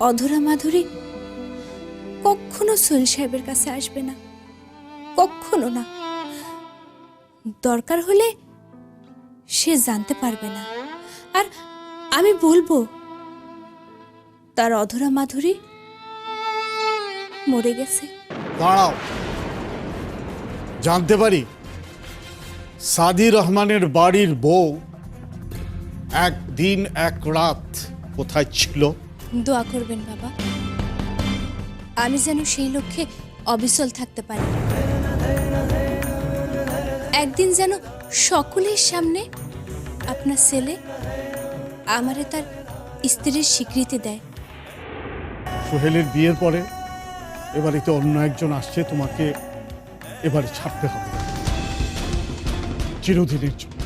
অধরা মাধুরী, কখনো সোহেল সাহেবের কাছে আসবে না। কখনো না। দরকার হলে সে জানতে পারবে না। আর আমি বলব, তার অধরা মাধুরী মরে গেছে। দাঁড়াও। জানতে পারি সাদি রহমানের বাড়ির বউ একদিন এক রাত কোথায় ছিল? দোয়া করবেন বাবা। আমি যেন সেই লক্ষ্যে অবিচল থাকতে পারি। একদিন যেন সকলের সামনে আপনার ছেলে আমারে তার স্ত্রীর স্বীকৃতি দেয়। সোহেলের বিয়ের পরে এবারে তো অন্য একজন আসছে তোমাকে এবারে ছাড়তে হবে। চিরদিনের জন্য।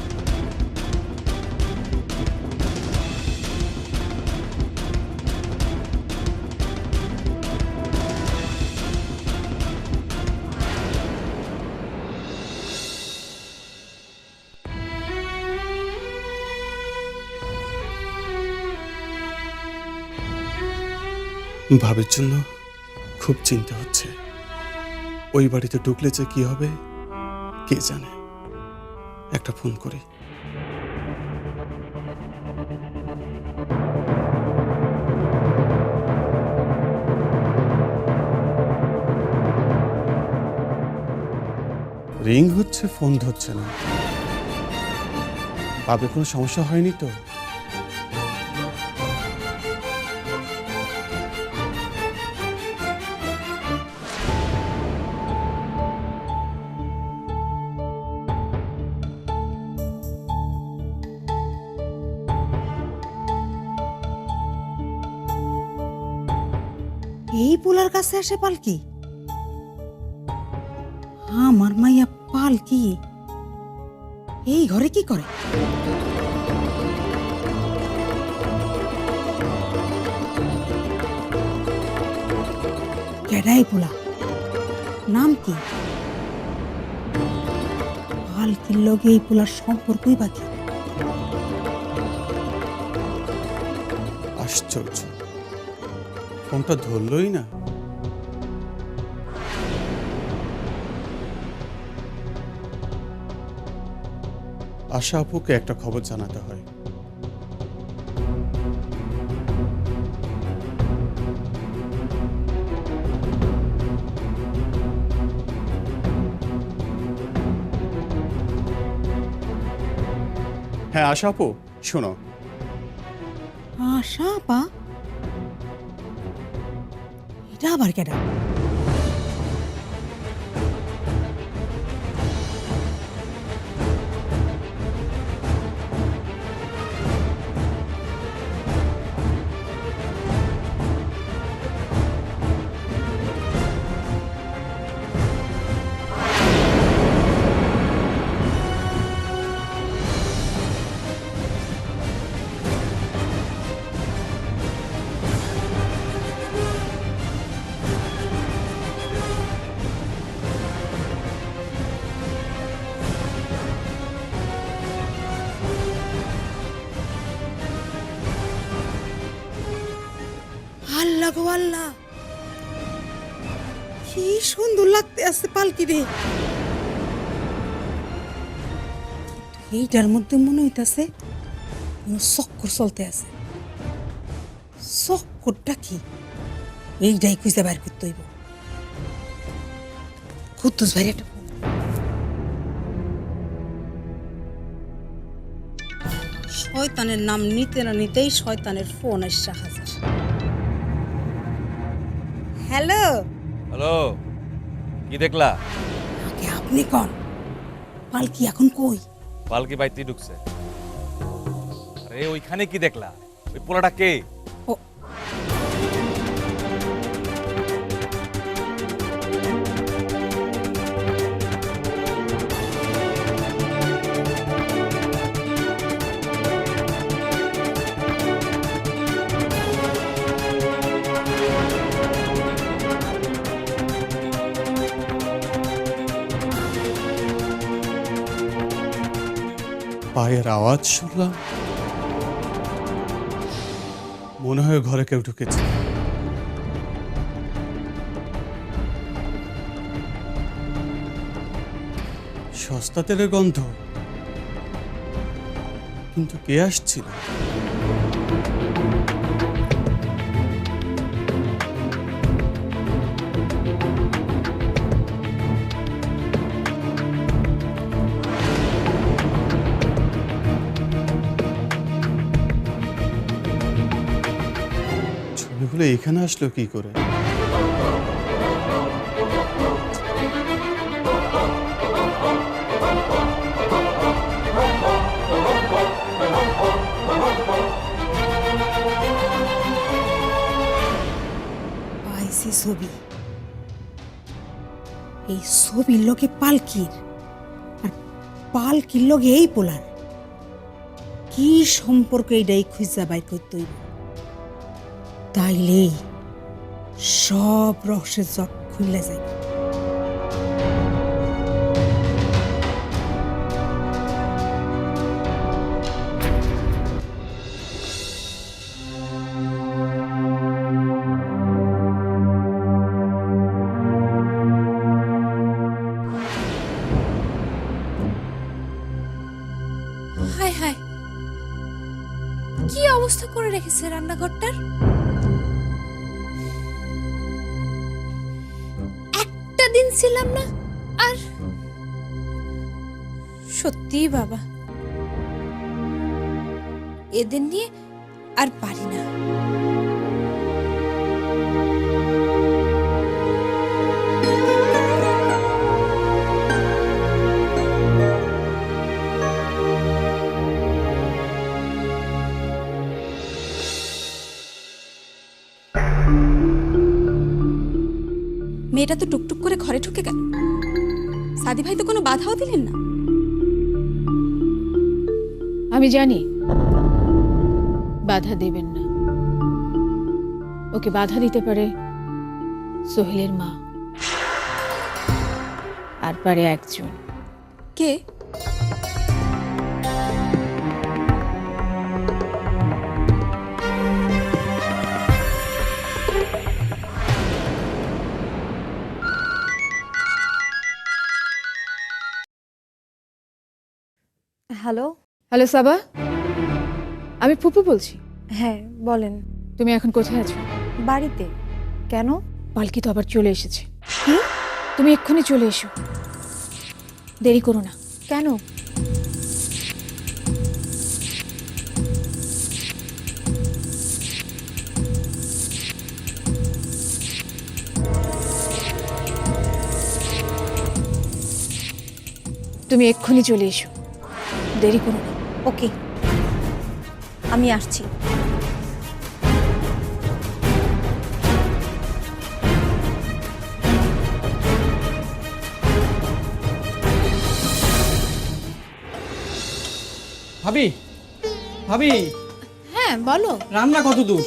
ভাবের জন্য খুব চিন্তা হচ্ছে। ওই বাড়িতে ঢুকলে যে কি হবে, কে জানে? একটা ফোন করি। রিং হচ্ছে, ফোন ধরছে না। ভাবে কোনো সমস্যা হয়নি তো? কাছে আসে পালকি? আমার মাইয়া পালকি। এই ঘরে কি করে? কেডাই পোলা? নাম কি? পালকির লগে এই পোলার সম্পর্কই বাকি আশ্চর্য। ফোনটা ধরলই না। আশা আপুকে একটা খবর জানাতে হয়। হ্যাঁ আশা আপু, শোনো। আশা পা এটা আবার কেডা? আল্লাহ আল্লাহ। কি সুন্দর লাগতে আছে পালকি রে। এইটার মধ্যে মনে হইতাছে চক্কর চলতে আছে। চক্করটা কি? এইটাই খুঁজে বাইর করতে হইব। কুদ্দুস ভাই একটা শয়তানের নাম নিতে না নিতেই শয়তানের ফোন এসে হাজার। হ্যালো। হ্যালো কি দেখলা? আগে আপনি কোন? পালকি এখন কই? পালকি বাইতে ঢুকছে। আরে ওইখানে কি দেখলা? ওই পোলাটা কে? ও পায়ের আওয়াজ শুনলাম। মনে হয় ঘরে কেউ ঢুকেছে। সস্তা তেলের গন্ধ। কিন্তু কে আসছিল? এখানে আসলো কি করে? ছবি। এই ছবির লোকে পালকির। আর পালকির লগে এই পোলার। কি সম্পর্ক এইটাই খুঁজা বাইর করতে হইব? তাইলেই সব রহস্যের জট খুলে যায় হায় হায় কি অবস্থা করে রেখেছে রান্নাঘরটার? একটা দিন ছিলাম না। আর সত্যি বাবা এদের নিয়ে আর পারি না। মেয়েটা তো টুকটুক করে ঘরে ঢুকে গেল। সাদি ভাই তো কোনো বাধাও দিলেন না। আমি জানি বাধা দেবেন না। ওকে বাধা দিতে পারে সোহেলের মা। আর পারে একজন। কে? হ্যালো? হ্যালো সাবা? আমি ফুপু বলছি। হ্যাঁ বলেন। তুমি এখন কোথায় আছো? বাড়িতে। কেন? পালকি তো আবার চলে এসেছে। তুমি এক্ষুনি চলে এসো। দেরি করো না। কেন? তুমি এক্ষুনি চলে এসো। দেরি করো না। ওকে আমি আসছি। ভাবি ভাবি। হ্যাঁ বলো। রান্না কত দূর?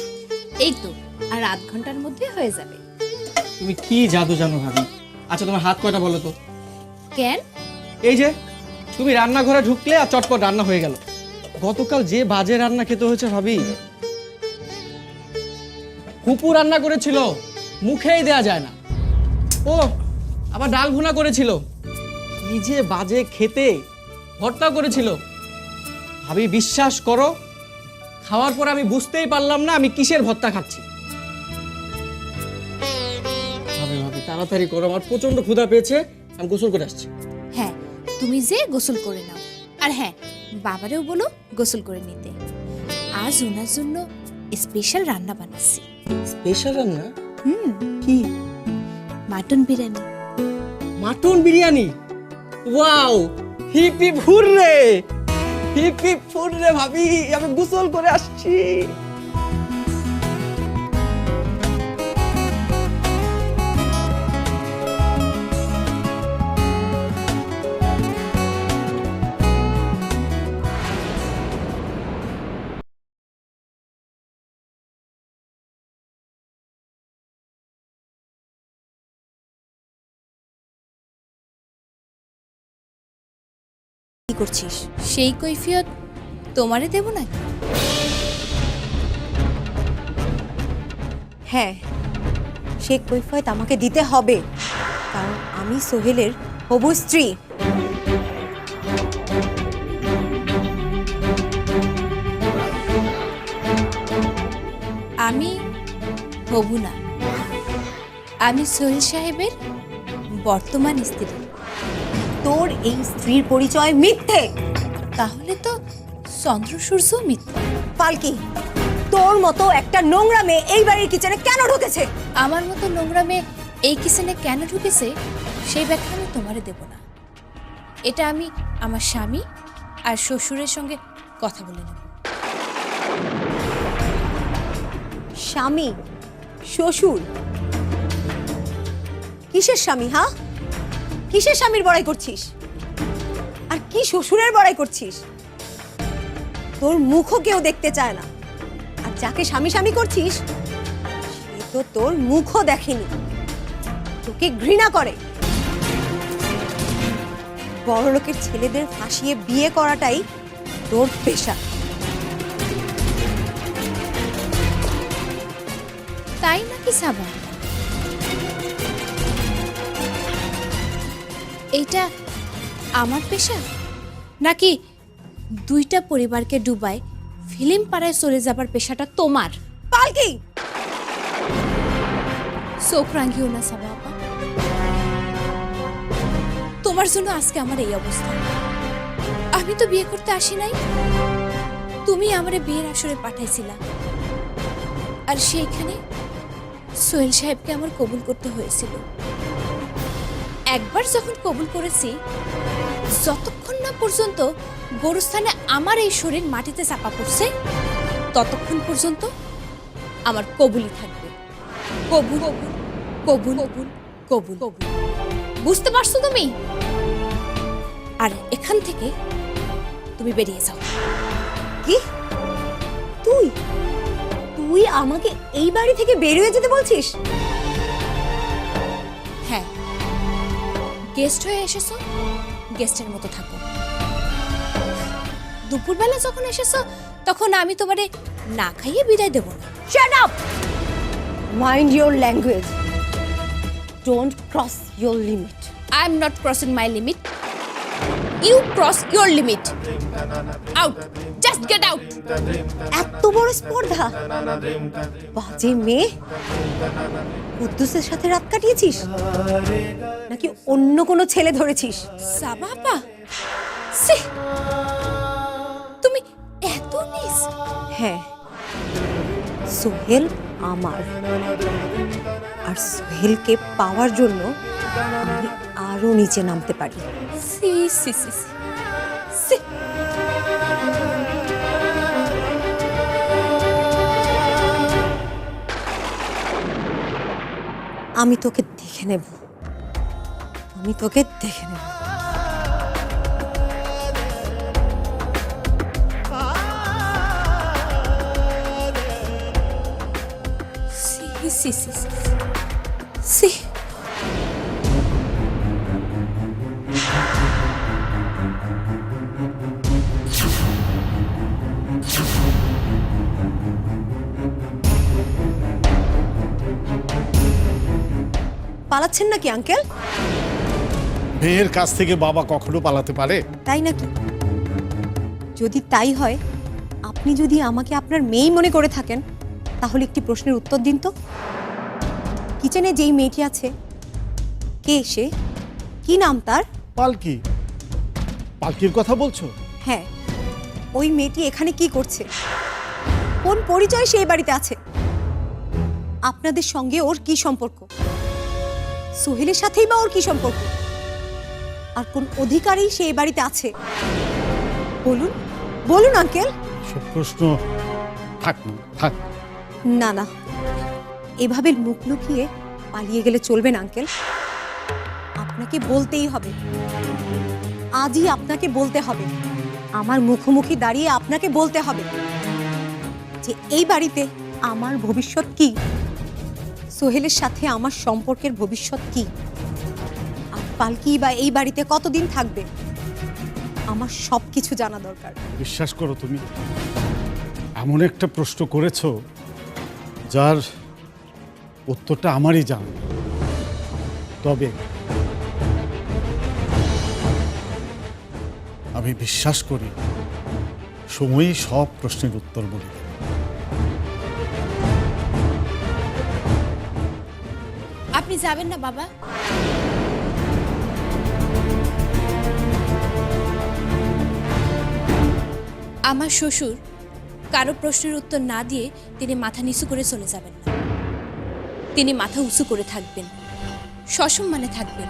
এই তো আর আধ ঘণ্টার মধ্যে হয়ে যাবে। তুমি কি জাদু জানো ভাবি? আচ্ছা তোমার হাত কয়টা বলো তো? কেন? এই যে তুমি রান্নাঘরে ঢুকলে আর চটপট রান্না হয়ে গেল। গতকাল যে বাজে রান্না খেতে হয়েছে ভাবি। হুপু রান্না করেছিল, মুখেই দেয়া যায় না। ও, আবার ডাল ভুনা করেছিল। যে বাজে খেতে ভর্তা করেছিল। ভাবি, বিশ্বাস করো, খাওয়ার পর আমি বুঝতেই পারলাম না আমি কিসের ভর্তা খাচ্ছি। তাড়াতাড়ি করো, আমার প্রচণ্ড ক্ষুধা পেয়েছে, আমি গোসল করে আসছি। তুমি যে গোসল করে নাও। আর হ্যাঁ বাবারেও বলো গোসল করে নিতে। আজ ওনার জন্য স্পেশাল রান্না বানাচ্ছি। স্পেশাল রান্না? হুম। কি? Mutton biryani. Mutton biryani? Wow hip hip hooray hip hip hooray ভাবি আমি গোসল করে আসছি। করছিস? সেই কৈফিয়ত তোমারে দেব নাকি? হ্যাঁ সে কৈফিয়ত আমাকে দিতে হবে। কারণ আমি সোহেলের হবু স্ত্রী। আমি হবু না। আমি সোহেল সাহেবের বর্তমান স্ত্রী। তোর এই স্ত্রীর পরিচয় মিথ্যে? তাহলে তো চন্দ্র সূর্য মিথ্যা। পালকি তোর মতো একটা নোংরা মেয়ে এই বাড়ির কিচেনে কেন ঢুকেছে? আমার মতো নোংরা মেয়ে এই কিচেনে কেন ঢুকেছে সেই ব্যাখ্যা আমি তোমারে দেব না। এটা আমি আমার স্বামী আর শ্বশুরের সঙ্গে কথা বলে নেব। স্বামী শ্বশুর? কিসের স্বামী হ্যাঁ কিসের স্বামীর বড়াই করছিস? আর কি শ্বশুরের বড়াই করছিস? তোর মুখও কেউ দেখতে চায় না। আর যাকে স্বামী স্বামী করছিস, সে তো তোর মুখও দেখেনি। তোকে ঘৃণা করে। বড় লোকের ছেলেদের ফাঁসিয়ে বিয়ে করাটাই তোর পেশা। তাই নাকি সাবা? এইটা আমার পেশা? নাকি দুইটা পরিবারকে ডুবায় ফিল্ম পাড়ায় চলে যাবার পেশাটা তোমার? পালকি! চোখ না সাবা আপা। তোমার জন্য আজকে আমার এই অবস্থা। আমি তো বিয়ে করতে আসি নাই। তুমি আমারে বিয়ের আসরে পাঠাইছিলা। আর সেইখানে সোহেল সাহেবকে আমার কবুল করতে হয়েছিল। একবার যখন কবুল করেছি, যতক্ষণ না পর্যন্ত গোরস্থানে আমার এই শরীর মাটিতে চাপা পড়ছে, ততক্ষণ পর্যন্ত আমার কবুলই থাকবে। কবুল কবুল কবুল কবুল কবুল। বুঝতে পারছ তুমি? আর এখান থেকে তুমি বেরিয়ে যাও। কি? তুই? তুই আমাকে এই বাড়ি থেকে বেরিয়ে যেতে বলছিস? গেস্ট হয়ে এসেছ? গেস্টের মতো থাকো। দুপুরবেলা যখন এসেছ তখন আমি তোমারে না খাইয়ে বিদায় দেবো না। Shut up mind your language don't cross your limit I am not crossing my limit you cross your limit out just get out এত বড় স্পর্ধা। বাজে মেয়ে। কুদ্দুসের সাথে রাত কাটিয়েছিস? নাকি অন্য কোনো ছেলে ধরেছিস? সাবাপা! সে! তুমি এত নিস হ্যাঁ। সোহেল আমার। আর সোহেলকে পাওয়ার জন্য আমি আরও নিচে নামতে পারি। সি সি সি। সি! আমি তোকে দেখে নেব। আমি তোকে দেখে নেব। সি সি সি সি পালাচ্ছেন নাকি আঙ্কেল? মেয়ের কাছ থেকে বাবা কখনো পালাতে পারে? তাই নাকি? যদি তাই হয় আপনি যদি আমাকে আপনার মেয়েই মনে করে থাকেন তাহলে একটি প্রশ্নের উত্তর দিন তো। কিচেনে যেই মেয়েটি আছে কে সে? কি নাম তার? পালকি। পালকির কথা বলছো? হ্যাঁ। ওই মেয়েটি এখানে কি করছে? কোন পরিচয় সেই বাড়িতে আছে? আপনাদের সঙ্গে ওর কি সম্পর্ক? সোহেলের সাথেই বা ওর কি সম্পর্ক? আর কোন অধিকারী সেই বাড়িতে আছে? বলুন বলুন আঙ্কেল। সব প্রশ্ন থাক না, থাক। না না। এভাবে মুখ লুকিয়ে পালিয়ে গেলে চলবে না আঙ্কেল। আপনাকে বলতেই হবে। আজই আপনাকে বলতে হবে। আমার মুখোমুখি দাঁড়িয়ে আপনাকে বলতে হবে যে এই বাড়িতে আমার ভবিষ্যৎ কি? সোহেলের সাথে আমার সম্পর্কের ভবিষ্যৎ কি? আর পালকি বা এই বাড়িতে কতদিন থাকবে? আমার সব কিছু জানা দরকার। বিশ্বাস করো তুমি, এমন একটা প্রশ্ন করেছ যার উত্তরটা আমারই জানা। তবে আমি বিশ্বাস করি, সময়ই সব প্রশ্নের উত্তর বলে যাবেন না, বাবা। আমার শ্বশুর কারও প্রশ্নের উত্তর না দিয়ে তিনি মাথা নিচু করে চলে যাবেন না। তিনি মাথা উঁচু করে থাকবেন, সসম্মানে থাকবেন।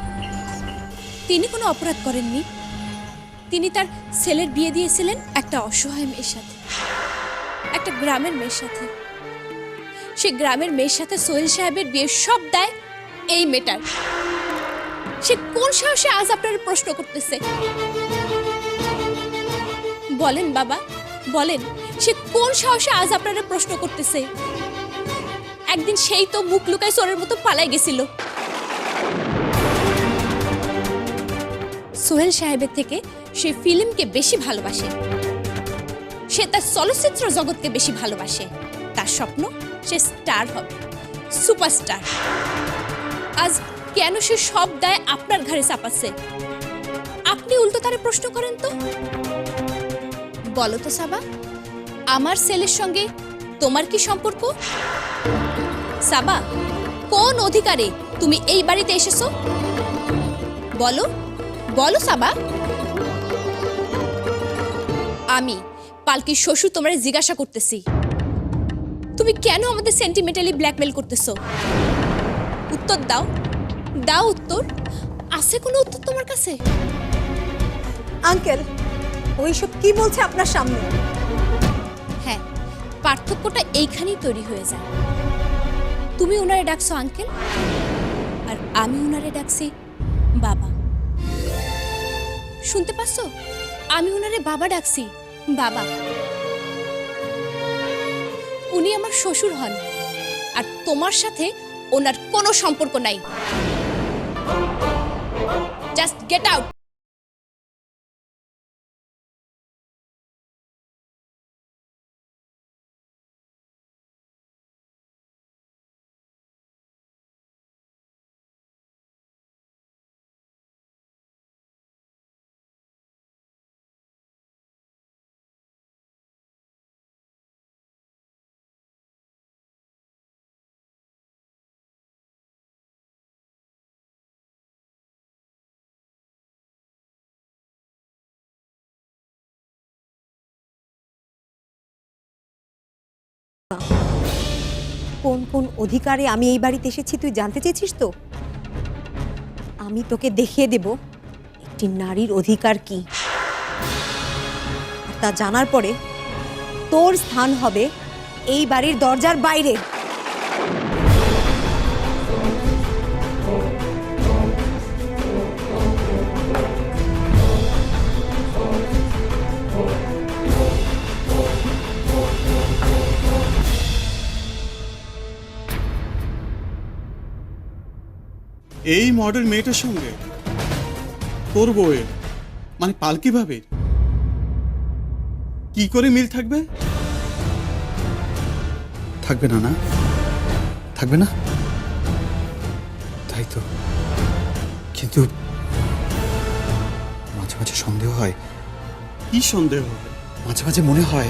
তিনি কোনো অপরাধ করেননি। তিনি তার ছেলের বিয়ে দিয়েছিলেন একটা অসহায় মেয়ের সাথে, একটা গ্রামের মেয়ের সাথে। সে গ্রামের মেয়ের সাথে সোহেল সাহেবের বিয়ে সব দেয় এই মেটার। সে কোন সাহসে আজ আপনার প্রশ্ন করতেছে? বলেন বাবা, বলেন, সে কোন সাহসে আজ আপনারা প্রশ্ন করতেছে? একদিন সেই তো মুখ লুকায় চোরের মতো পালাই গেছিল। সোহেল সাহেবের থেকে সে ফিল্মকে বেশি ভালোবাসে। সে তার চলচ্চিত্র জগৎকে বেশি ভালোবাসে। তার স্বপ্ন সে স্টার হবে, সুপারস্টার। আজ কেন সে সব দায় আপনার ঘাড়ে চাপাচ্ছে? আপনি উল্টো তারে প্রশ্ন করেন তো। বলো তো সাবা, আমার ছেলের সঙ্গে তোমার কি সম্পর্ক? সাবা, কোন অধিকারে তুমি এই বাড়িতে এসেছ? বলো বলো সাবা। আমি পালকি শ্বশুর তোমার জিজ্ঞাসা করতেছি। তুমি কেন আমাদের সেন্টিমেন্টালি ব্ল্যাকমেল করতেছো? উত্তর দাও। দাও উত্তর। আছে কোনো উত্তর তোমার কাছে? আঙ্কেল ওইসব কি বলছে আপনার সামনে? হ্যাঁ পার্থক্যটা এইখানেই তৈরি হয়ে যায়। তুমি ওনারে ডাকছো আঙ্কেল আর আমি ওনারে ডাকছি বাবা। শুনতে পাচ্ছ? আমি ওনারে বাবা ডাকছি বাবা। উনি আমার শ্বশুর হন আর তোমার সাথে ওনার কোনো সম্পর্ক নাই। জাস্ট গেট আউট কোন কোন অধিকারে আমি এই বাড়িতে এসেছি, তুই জানতে চেয়েছিস তো? আমি তোকে দেখিয়ে দেব একটি নারীর অধিকার কি। তা জানার পরে তোর স্থান হবে এই বাড়ির দরজার বাইরে। এই মডেল মেয়েটার সঙ্গে? তোর বউয়ের? মানে পালকি ভাবির? কি করে মিল থাকবে? থাকবে না না। থাকবে না? তাই তো। কিন্তু মাঝে মাঝে সন্দেহ হয়। কি সন্দেহ হয়? মাঝে মাঝে মনে হয়